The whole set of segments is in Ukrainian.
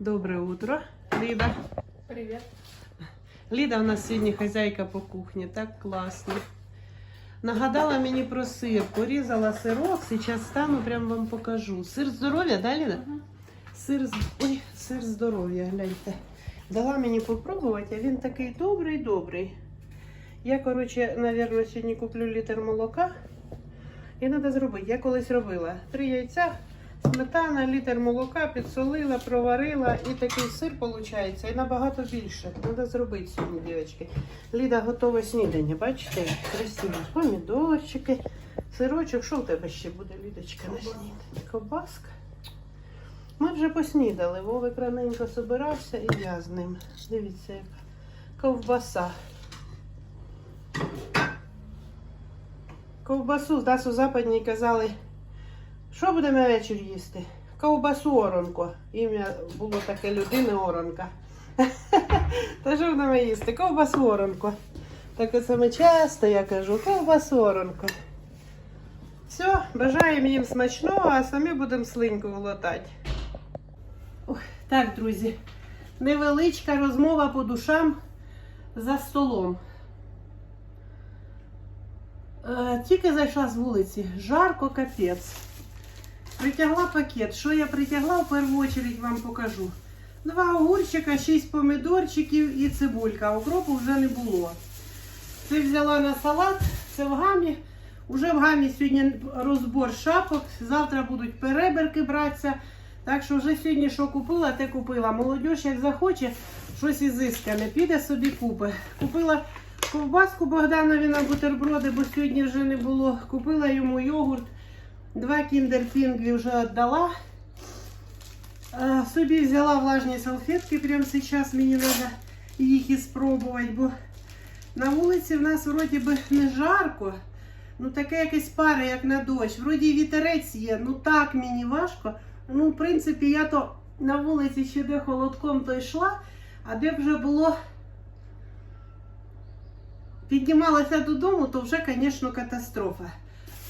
Доброе утро, Ліда. Привет. Ліда у нас сьогодні хазяйка по кухні, так класно. Нагадала мені про сир, порізала сирок, зараз стану, прям вам покажу. Сир здоров'я, да, Ліда? Сир, з- ой, сир здоров'я, гляньте. Дала мені попробувати, а він такий добрий, добрий. Я, коротше, напевно, сьогодні куплю літр молока. І треба зробити. Я колись робила три яйця, сметана, літр молока, підсолила, проварила і такий сир виходить. І набагато більше. Треба зробити сьогодні, дівчатки. Ліда готове снідання, бачите? Красиво. Помідорчики, сирочок. Що в тебе ще буде, Лідочка, на снідання? Ковбаска. Ми вже поснідали. Вовик раненько собирався і я з ним. Дивіться, яка ковбаса. Ковбасу, нас у западній казали, що будемо вечір їсти? Ковбасу оронко. Ім'я було таке людини оронка. Та що будемо їсти? Ковбасу оронко. Так ми часто я кажу, ковбасу оронко. Все, бажаємо їм смачного, а самі будемо слиньку глотати. Так, друзі, невеличка розмова по душам за столом. Е, Тільки зайшла з вулиці, жарко капець. Притягла пакет. Що я притягла, в першу чергу вам покажу. Два огурчика, шість помідорчиків і цибулька. Укропу вже не було. Це взяла на салат, це в гамі. Уже в гамі сьогодні розбор шапок. Завтра будуть переберки братися. Так що вже сьогодні що купила, те купила. Молодь, як захоче, щось ізискане, піде собі купи. Купила ковбаску Богданові на бутерброди, бо сьогодні вже не було. Купила йому йогурт. Два кіндер-пінгві вже віддала. Е, Собі взяла влажні салфетки прямо зараз мені треба їх і спробувати, бо на вулиці в нас вроді би не жарко. Ну таке якесь пари, як на дощ. Вроді вітерець є, ну так мені важко. Ну, в принципі, я то на вулиці ще де холодком то йшла, а де вже було піднімалася додому, то вже, звісно, катастрофа.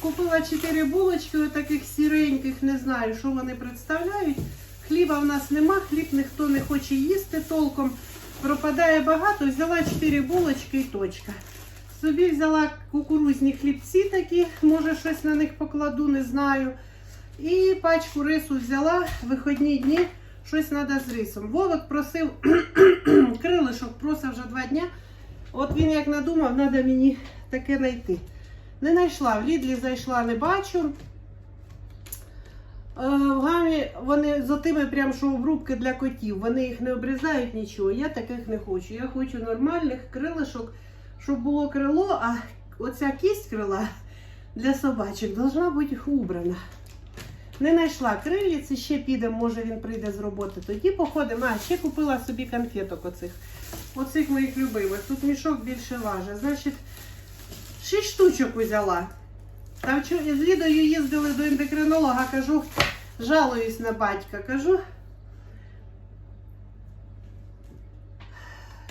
Купила 4 булочки, таких сіреньких, не знаю, що вони представляють. Хліба в нас нема, хліб ніхто не хоче їсти толком. Пропадає багато, взяла 4 булочки і точка. Собі взяла кукурузні хлібці такі, може щось на них покладу, не знаю. І пачку рису взяла вихідні дні, щось треба з рисом. Вовик просив крилишок, просив вже два дні. От він як надумав, треба мені таке знайти. Не знайшла, в Лідлі зайшла, не бачу. Е, В гамі вони з отими прям, що обрубки для котів, вони їх не обрізають нічого. Я таких не хочу. Я хочу нормальних крилишок, щоб було крило, а оця кість крила для собачок должна бути убрана. Не знайшла криліці, ще піде, може він прийде з роботи. Тоді походимо. А, ще купила собі конфеток оцих. Оцих моїх любимих. Тут мішок більше важить. Значить, шість штучок взяла. Там з Лідою їздили до ендокринолога, кажу, жалуюсь на батька. Кажу.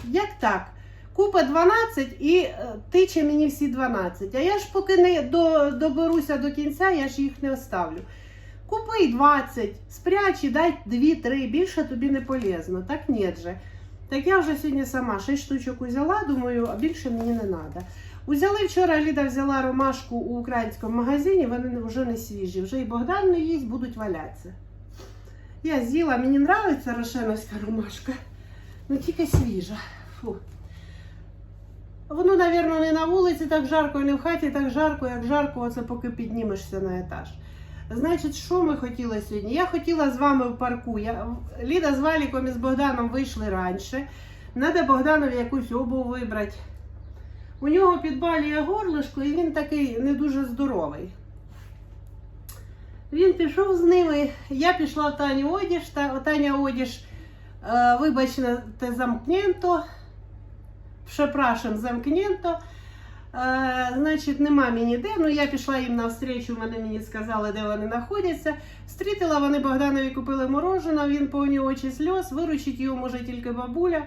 Як так? Купа 12 і е, тиче мені всі 12. А я ж поки не до, доберуся до кінця, я ж їх не оставлю. Купи 20, спрячь і дай 2-3, більше тобі не полезно. Так ні же. Так я вже сьогодні сама 6 штучок узяла, думаю, а більше мені не треба. Узяли вчора, Ліда взяла ромашку у українському магазині, вони вже не свіжі. Вже і Богдан не їсть, будуть валятися. Я з'їла, мені подобається рошеновська ромашка, ну тільки свіжа. Фу. Воно, мабуть, не на вулиці так жарко, не в хаті так жарко, як жарко, оце поки піднімешся на етаж. Значить, що ми хотіли сьогодні? Я хотіла з вами в парку. Я... Ліда з Валіком і з Богданом вийшли раніше. Надо Богданові якусь обув вибрати. У нього підбалює горлишко, і він такий не дуже здоровий. Він пішов з ними. Я пішла в Тані одіж, та Таня одіж, е, вибачте, те замкненто. Прzepraszam, замкненто. Е, значить, нема мені де. Ну, я пішла їм навстрічу, вони мені сказали, де вони знаходяться. Встрітила вони Богданові купили мороженое, він повні очі сльоз, виручить його може тільки бабуля.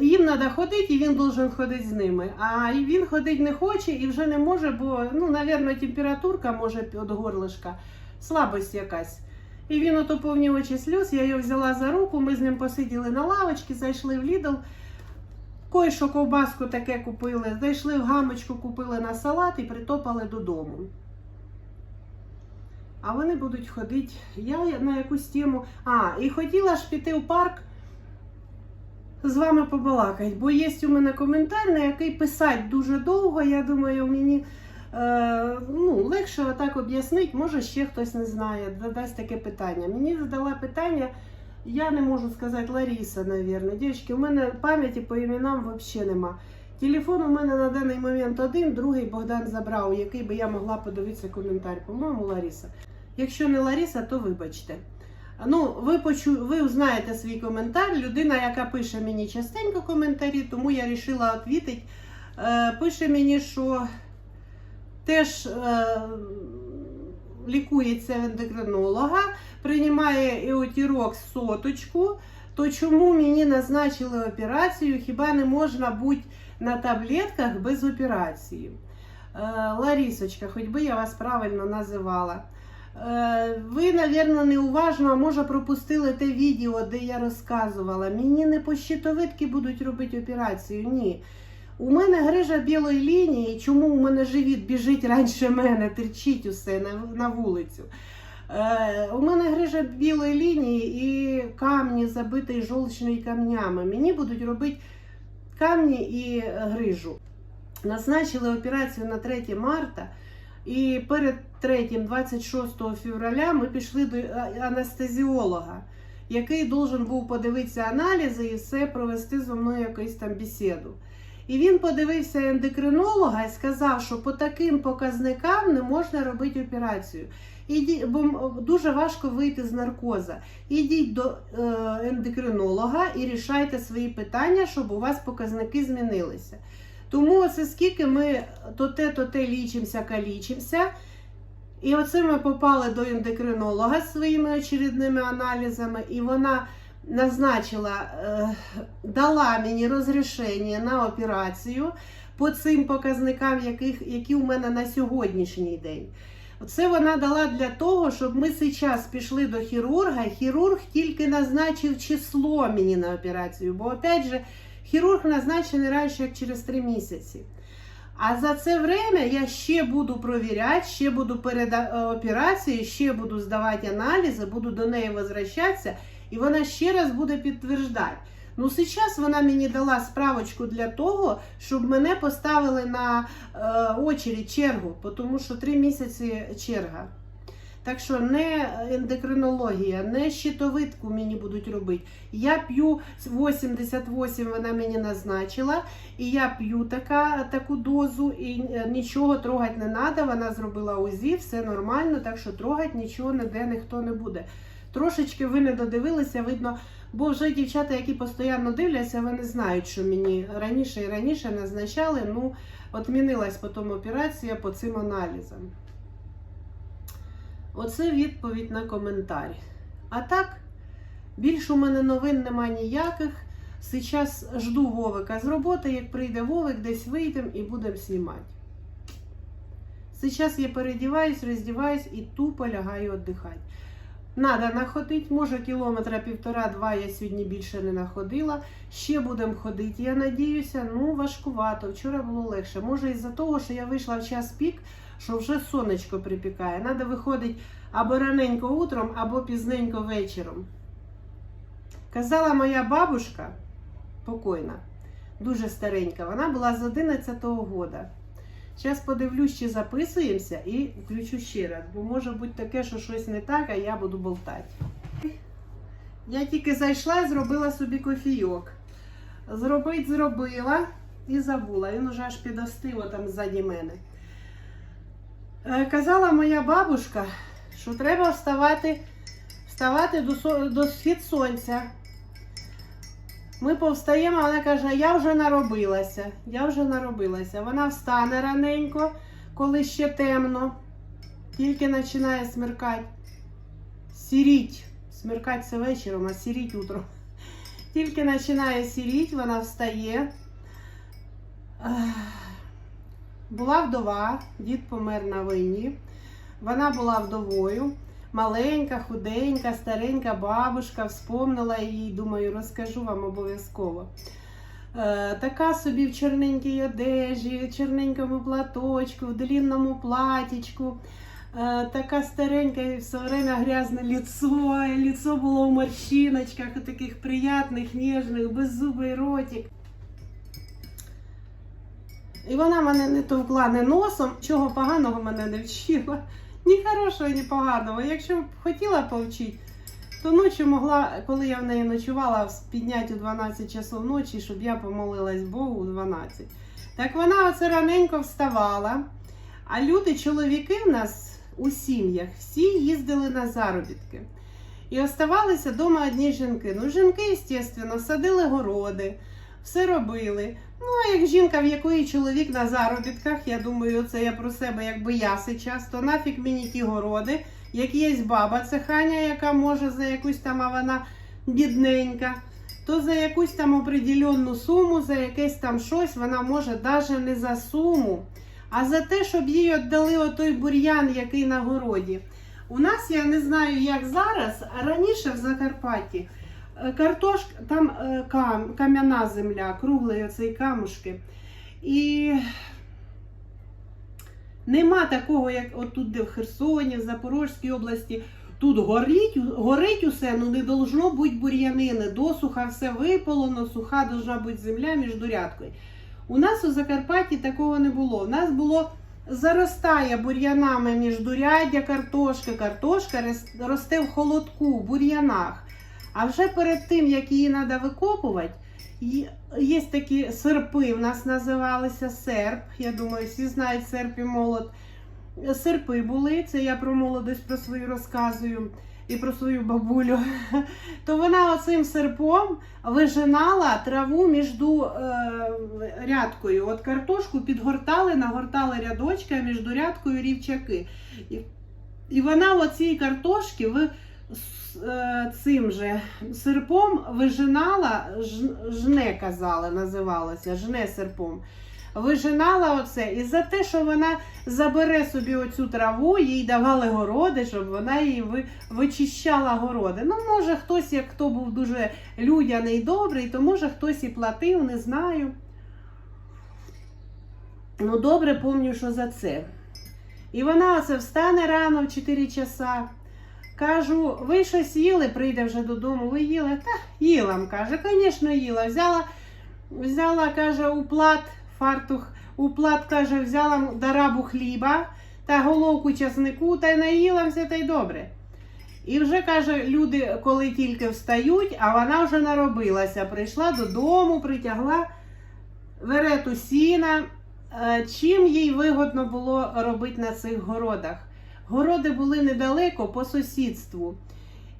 Їм треба ходити, і він должен ходити з ними. А він ходити не хоче і вже не може, бо, ну, мабуть, температурка може від горлишка, слабость якась. І він ото повні очі сльоз, я його взяла за руку, ми з ним посиділи на лавочці, зайшли в Лідл. Кой-що ковбаску таке купили, зайшли в гамочку, купили на салат і притопали додому. А вони будуть ходити. Я на якусь тему. А, і хотіла ж піти в парк з вами побалакати, бо є у мене коментар, на який писати дуже довго. Я думаю, мені е, ну, легше отак об'яснити, може ще хтось не знає, задасть таке питання. Мені задала питання, я не можу сказати Ларіса, мабуть. Дівчатки, у мене пам'яті по іменам взагалі нема. Телефон у мене на даний момент один, другий Богдан забрав, який би я могла подивитися коментар. По-моєму, Ларіса. Якщо не Ларіса, то вибачте. Ну, ви почу... ви знаєте свій коментар. Людина, яка пише мені частенько коментарі, тому я вирішила відповідати. Е, пише мені, що теж е, лікується в ендокринолога, приймає еотірок соточку. То чому мені назначили операцію? Хіба не можна бути на таблетках без операції? Е, Ларісочка, хоч би я вас правильно називала. Е, Ви, мабуть, неуважно, а може пропустили те відео, де я розказувала. Мені не по щитовидки будуть робити операцію. Ні. У мене грижа білої лінії, чому у мене живіт біжить раніше мене, терчить усе на, на вулицю. Е, у мене грижа білої лінії і камні забиті жовчними камнями. Мені будуть робити камні і грижу. Назначили операцію на 3 марта. І перед 3, 26 февраля, ми пішли до анестезіолога, який должен був подивитися аналізи і все провести зі мною якусь там бесіду. І він подивився ендокринолога і сказав, що по таким показникам не можна робити операцію. Іді, бо дуже важко вийти з наркоза. Ідіть до е, ендокринолога і рішайте свої питання, щоб у вас показники змінилися. Тому це скільки ми то те, то те лічимося, калічимося. І оце ми попали до ендокринолога своїми очередними аналізами, і вона назначила, е, дала мені розрішення на операцію по цим показникам, яких, які у мене на сьогоднішній день. Це вона дала для того, щоб ми зараз пішли до хірурга. Хірург тільки назначив число мені на операцію, бо опять же. Хірург назначений раніше як через 3 місяці. А за це время я ще буду провіряти, ще буду перед операцією, ще буду здавати аналізи, буду до неї возвращатися, і вона ще раз буде підтверждати. Ну, зараз вона мені дала справочку для того, щоб мене поставили на е, очередь чергу, тому що три місяці черга. Так що не ендокринологія, не щитовидку мені будуть робити. Я п'ю 88, вона мені назначила, і я п'ю така, таку дозу, і нічого трогати не треба. Вона зробила УЗІ, все нормально, так що трогати нічого ніде ніхто не буде. Трошечки ви не додивилися, видно, бо вже дівчата, які постійно дивляться, вони знають, що мені раніше і раніше назначали. Ну, отмінилась потім операція по цим аналізам. Оце відповідь на коментар. А так, більше у мене новин нема ніяких. Зараз жду Вовика з роботи. Як прийде Вовик, десь вийдемо і будемо знімати. Зараз я передіваюсь, роздіваюсь і тупо лягаю віддихати. Надо находити, може кілометра півтора-два я сьогодні більше не находила. Ще будемо ходити, я надіюся, ну важкувато. Вчора було легше. Може із-за того, що я вийшла в час пік, що вже сонечко припікає. Треба виходити або раненько утром, або пізненько вечором. Казала моя бабушка, покойна, дуже старенька, вона була з 11-го года. Зараз подивлюсь, чи записуємося і включу ще раз, бо може бути таке, що щось не так, а я буду болтати. Я тільки зайшла і зробила собі кофійок. Зробить зробила і забула. Він уже аж підостив там ззаді мене. Е, Казала моя бабушка, що треба вставати, вставати до, до схід сонця. Ми повстаємо, вона каже, я вже наробилася. Я вже наробилася. Вона встане раненько, коли ще темно, тільки починає смеркати. Сіріть. Смеркать це вечором, а сіріть утром. Тільки починає сіріть, вона встає. Була вдова, дід помер на війні. Вона була вдовою. маленька, худенька, старенька бабушка, вспомнила її, думаю, розкажу вам обов'язково. Е, така собі в чорненькій одежі, в чорненькому платочку, в длинному платічку. Е, така старенька і все время грязне лицо, і лицо було в морщиночках, у таких приятних, ніжних, беззубий ротик. І вона мене не товкла не носом, чого поганого мене не вчила. Ні хорошого, ні поганого. Якщо б хотіла повчити, то ночі могла, коли я в неї ночувала, підняти у 12 часов ночі, щоб я помолилась Богу у 12. Так вона оце раненько вставала. А люди, чоловіки в нас у сім'ях, всі їздили на заробітки. І оставалися вдома одні жінки. Ну, жінки, звісно, садили городи, все робили. Ну, а як жінка, в якої чоловік на заробітках, я думаю, це я про себе, якби я сейчас, то нафіг мені ті городи, як є баба цеханя, яка може за якусь там, а вона бідненька, то за якусь там определенну суму, за якесь там щось, вона може навіть не за суму, а за те, щоб їй віддали отой бур'ян, який на городі. У нас, я не знаю, як зараз, а раніше в Закарпатті картошка, там е, кам, кам'яна земля, круглий оцей камушки. І нема такого, як отут, де в Херсоні, в Запорізькій області. Тут горить, горить усе, ну не должно бути бур'янини. Досуха все виполоно, суха должна бути земля між дурядкою. У нас у Закарпатті такого не було. У нас було заростає бур'янами міждуряддя картошка. Картошка росте в холодку, в бур'янах. А вже перед тим, як її треба викопувати, є- такі серпи, в нас називалися серп. Я думаю, всі знають серп і молот. Серпи були, це я про молодость про свою розказую і про свою бабулю. То вона оцим серпом вижинала траву між е, рядкою. От картошку підгортали, нагортали рядочки, а між рядкою рівчаки. І, вона оцій картошки цим же серпом вижинала, жне казали, називалося, жне серпом. Вижинала оце, і за те, що вона забере собі оцю траву, їй давали городи, щоб вона її вичищала городи. Ну, може, хтось, як хто був дуже людяний, добрий, то може хтось і платив, не знаю. Ну, добре пам'ятаю, що за це. І вона оце встане рано в 4 часа. Кажу, ви щось їли, прийде вже додому, ви їли? Та їла, каже, звісно, їла. Взяла, взяла, каже, у плат фартух, у плат, каже, взяла дарабу хліба та головку часнику та й все та й добре. І вже каже, люди, коли тільки встають, а вона вже наробилася. Прийшла додому, притягла верету сіна. Е, Чим їй вигодно було робити на цих городах? Городи були недалеко по сусідству.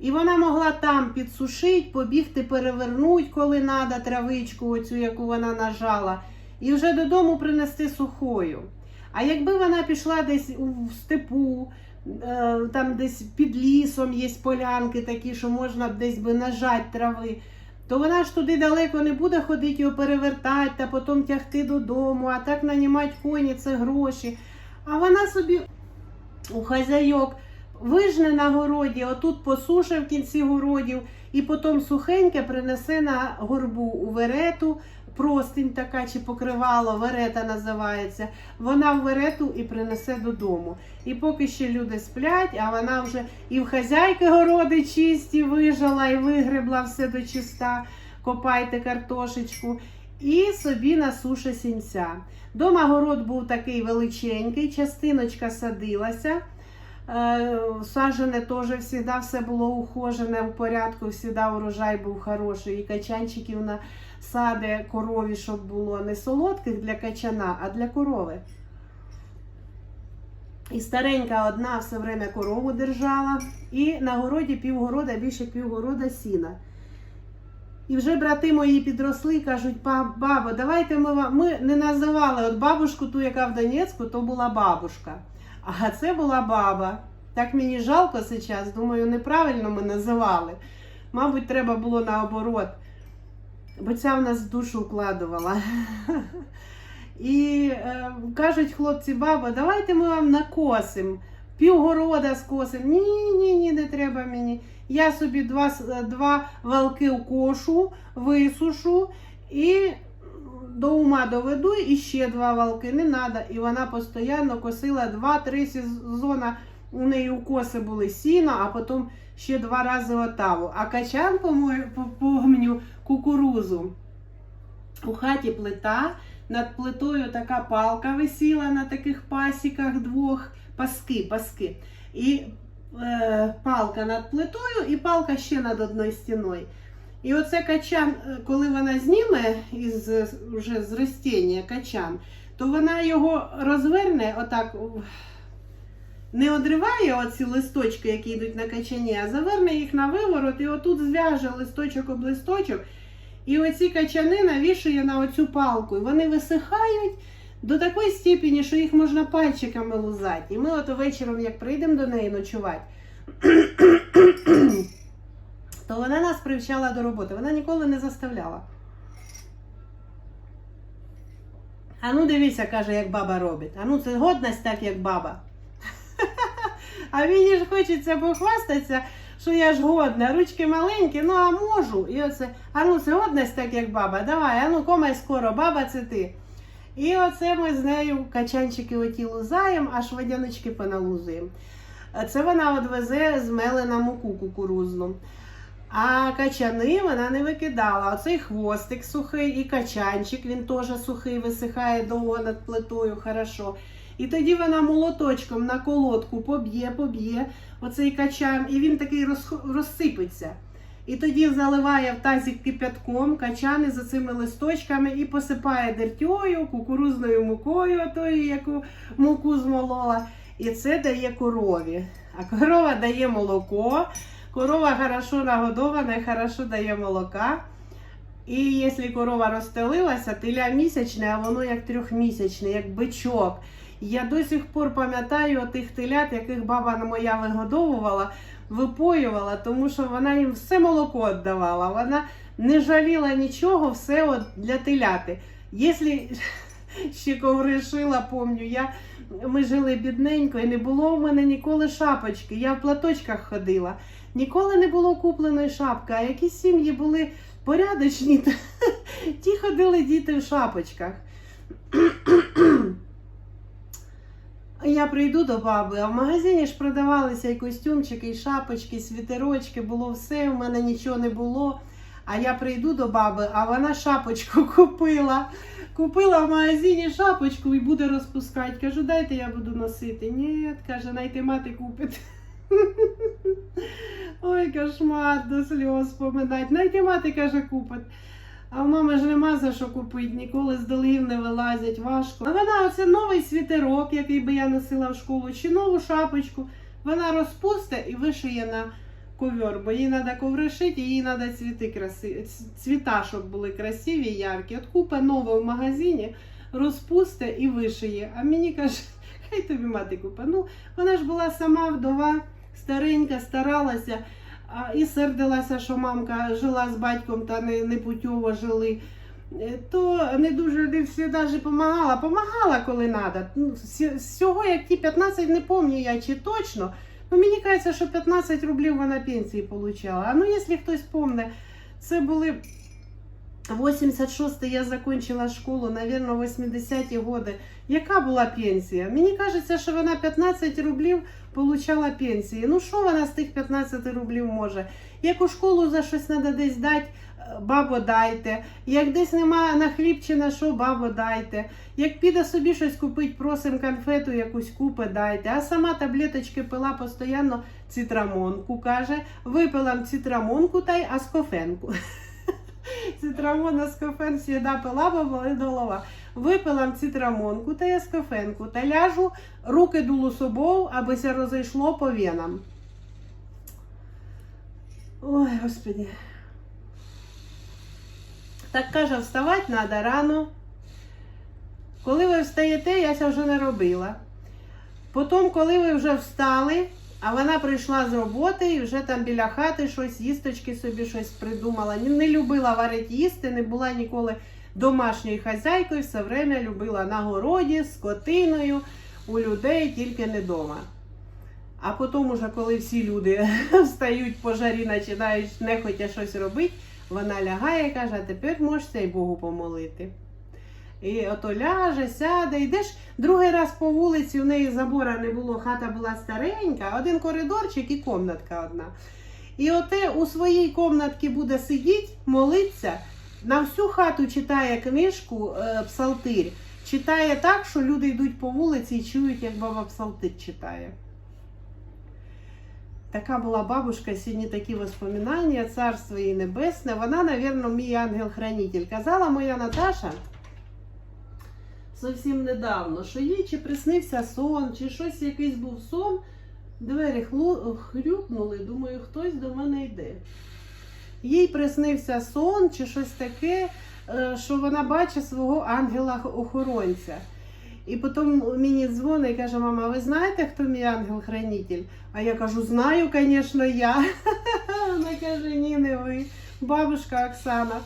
І вона могла там підсушити, побігти, перевернути, коли треба, травичку, оцю, яку вона нажала, і вже додому принести сухою. А якби вона пішла десь у степу, е, там десь під лісом є полянки такі, що можна десь би нажати трави, то вона ж туди далеко не буде ходити його перевертати та потім тягти додому, а так нанімати коні це гроші. А вона собі у хазяйок вижне на городі, отут посушив в кінці городів, і потім сухеньке принесе на горбу у верету. Простинь така чи покривало, верета називається. Вона в верету і принесе додому. І поки ще люди сплять, а вона вже і в хазяйки городи чисті вижала, і вигребла все до чиста, копайте картошечку. І собі насуше сінця. Дома город був такий величенький, частиночка садилася. Е, Сажене теж завжди все було ухожене в порядку, завжди урожай був хороший. І качанчиків на сади корові, щоб було не солодких для качана, а для корови. І старенька одна все время корову держала, і на городі півгорода, більше півгорода сіна. І вже брати мої підросли кажуть, «Ба- бабо, давайте ми вам. Ми не називали от бабушку, ту, яка в Донецьку, то була бабушка. А це була баба. Так мені жалко зараз, думаю, неправильно ми називали. Мабуть, треба було наоборот. Бо ця в нас душу вкладувала. І е, кажуть хлопці, баба, давайте ми вам накосимо півгорода скосим. Ні, ні, ні, не треба мені. Я собі два, с- два валки вкошу, висушу і до ума доведу і ще два валки. Не треба. І вона постійно косила два-три сезони. У неї укоси були сіно, а потім ще два рази отаву. А качан, помню, кукурузу. У хаті плита, над плитою така палка висіла на таких пасіках двох, паски, паски. І е, палка над плитою, і палка ще над одною стіною. І оце качан, е, коли вона зніме із е, вже з ростіння качан, то вона його розверне отак. Не одриває оці листочки, які йдуть на качані, а заверне їх на виворот і отут зв'яже листочок об листочок. І оці качани навішує на оцю палку. І вони висихають до такої степені, що їх можна пальчиками лузати. І ми от вечором, як прийдемо до неї ночувати, то вона нас привчала до роботи. Вона ніколи не заставляла. А ну дивися, каже, як баба робить. А ну це годність так, як баба. А мені ж хочеться похвастатися, що я ж годна, ручки маленькі, ну а можу. І оце, а ну це годність так, як баба. Давай, а ну комай скоро, баба це ти. І оце ми з нею качанчики оті лузаємо, аж водяночки поналузуємо. Це вона от везе змелена муку кукурузну. А качани вона не викидала. Оцей хвостик сухий і качанчик, він теж сухий, висихає довго над плитою, хорошо. І тоді вона молоточком на колодку поб'є, поб'є оцей качан, і він такий розсипеться. І тоді заливає в тазик кипятком качани за цими листочками і посипає дертьою, кукурузною мукою, тою, яку муку змолола. І це дає корові. А корова дає молоко. Корова хорошо нагодована і хорошо дає молока. І якщо корова розстелилася, теля місячне, а воно як трьохмісячне, як бичок. Я до сих пор пам'ятаю тих телят, яких баба моя вигодовувала, випоювала, тому що вона їм все молоко віддавала. Вона не жаліла нічого, все от для теляти. Якщо ще коври шила, помню, я, ми жили бідненько і не було в мене ніколи шапочки. Я в платочках ходила. Ніколи не було купленої шапки, а якісь сім'ї були порядочні, ті ходили діти в шапочках. Я прийду до баби, а в магазині ж продавалися і костюмчики, і шапочки, і світерочки, було все, в мене нічого не було. А я прийду до баби, а вона шапочку купила. Купила в магазині шапочку і буде розпускати. Кажу, дайте я буду носити. Ні, каже, найти мати купить. Ой, кошмар, до сльоз споминать. Найти мати, каже, купить. А в мами ж нема за що купити, ніколи з долів не вилазять, важко. А вона оце новий світерок, який би я носила в школу, чи нову шапочку. Вона розпусте і вишиє на ковер, бо їй треба коври шити, їй треба цвіти красиві, цвіта, щоб були красиві, яркі. От купа нового в магазині, розпусте і вишиє. А мені каже, хай тобі мати купа. Ну, вона ж була сама вдова, старенька, старалася. І сердилася, що мамка жила з батьком та не, не путьово жили. Е, То не дуже не завжди допомагала. Помагала, коли треба. Ну, всього, як ті 15, не пам'ятаю я чи точно. Ну, мені кажеться, що 15 рублів вона пенсії отримала. А ну, якщо хтось пам'ятає, це були 86 я закончила школу, наверное, 80-ті годи. Яка була пенсія? Мені кажеться, що вона 15 рублів получала пенсії. Ну що вона з тих 15 рублів може? Як у школу за щось треба десь дати, бабо дайте. Як десь немає на хліб чи на що, бабо дайте. Як піде собі щось купить, просим конфету якусь купи дайте. А сама таблеточки пила постійно цитрамонку, каже. Випила цитрамонку та й аскофенку. Цитрамон, аскофен всегда пила, бо голова. Випила цитрамонку та яскофенку та ляжу, руки дулу собою, аби се розійшло по венам. Ой, господи. Так каже, вставати треба рано. Коли ви встаєте, я це вже не робила. Потім, коли ви вже встали, а вона прийшла з роботи і вже там біля хати щось, їсточки собі щось придумала. Не, любила варити їсти, не була ніколи домашньою хазяйкою, все время любила на городі, з скотиною, у людей, тільки не вдома. А потім, уже, коли всі люди встають по жарі, починають нехотя щось робити, вона лягає і каже, а тепер можете й Богу помолити. І ото ляже, сяде, йдеш другий раз по вулиці, у неї забора не було, хата була старенька, один коридорчик і комнатка одна. І оте у своїй комнатці буде сидіти, молитися, на всю хату читає книжку е, Псалтир. Читає так, що люди йдуть по вулиці і чують, як баба Псалтир читає. Така була бабушка, сьогодні такі воспоминання, царство її небесне. Вона, мабуть, мій ангел-хранитель. Казала моя Наташа зовсім недавно, що їй чи приснився сон, чи щось якийсь був сон. Двері хрюкнули, думаю, хтось до мене йде. Їй приснився сон чи щось таке, е, що вона бачить свого ангела-охоронця. І потім мені дзвонить і каже, мама, ви знаєте, хто мій ангел-хранитель? А я кажу, знаю, звісно, я. Вона каже, ні, не ви. Бабушка Оксана.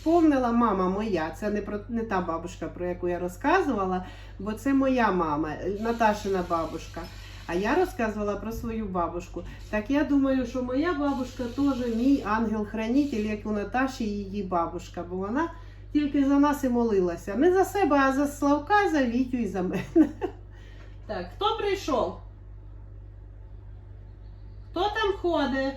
Вспомнила мама моя. Це не про не та бабушка, про яку я розказувала, бо це моя мама, Наташина бабушка. А я розказувала про свою бабушку. Так я думаю, що моя бабушка теж мій ангел-хранитель, як у Наташі її бабушка, бо вона тільки за нас і молилася. Не за себе, а за Славка, за Вітю і за мене. Так, хто прийшов? Хто там ходить?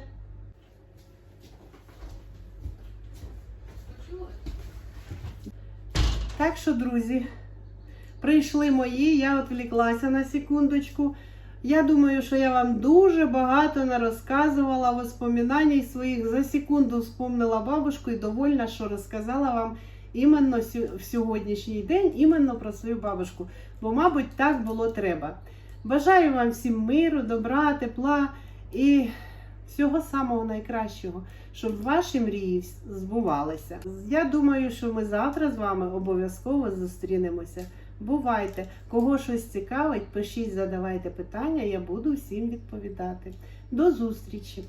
Так що, друзі, прийшли мої, я відвліклася на секундочку. Я думаю, що я вам дуже багато нарозказувала воспоминань своїх. За секунду вспомнила бабушку і довольна, що розказала вам іменно в сьогоднішній день іменно про свою бабушку. Бо, мабуть, так було треба. Бажаю вам всім миру, добра, тепла і всього самого найкращого, щоб ваші мрії збувалися. Я думаю, що ми завтра з вами обов'язково зустрінемося. Бувайте, кого щось цікавить, пишіть, задавайте питання, я буду всім відповідати. До зустрічі!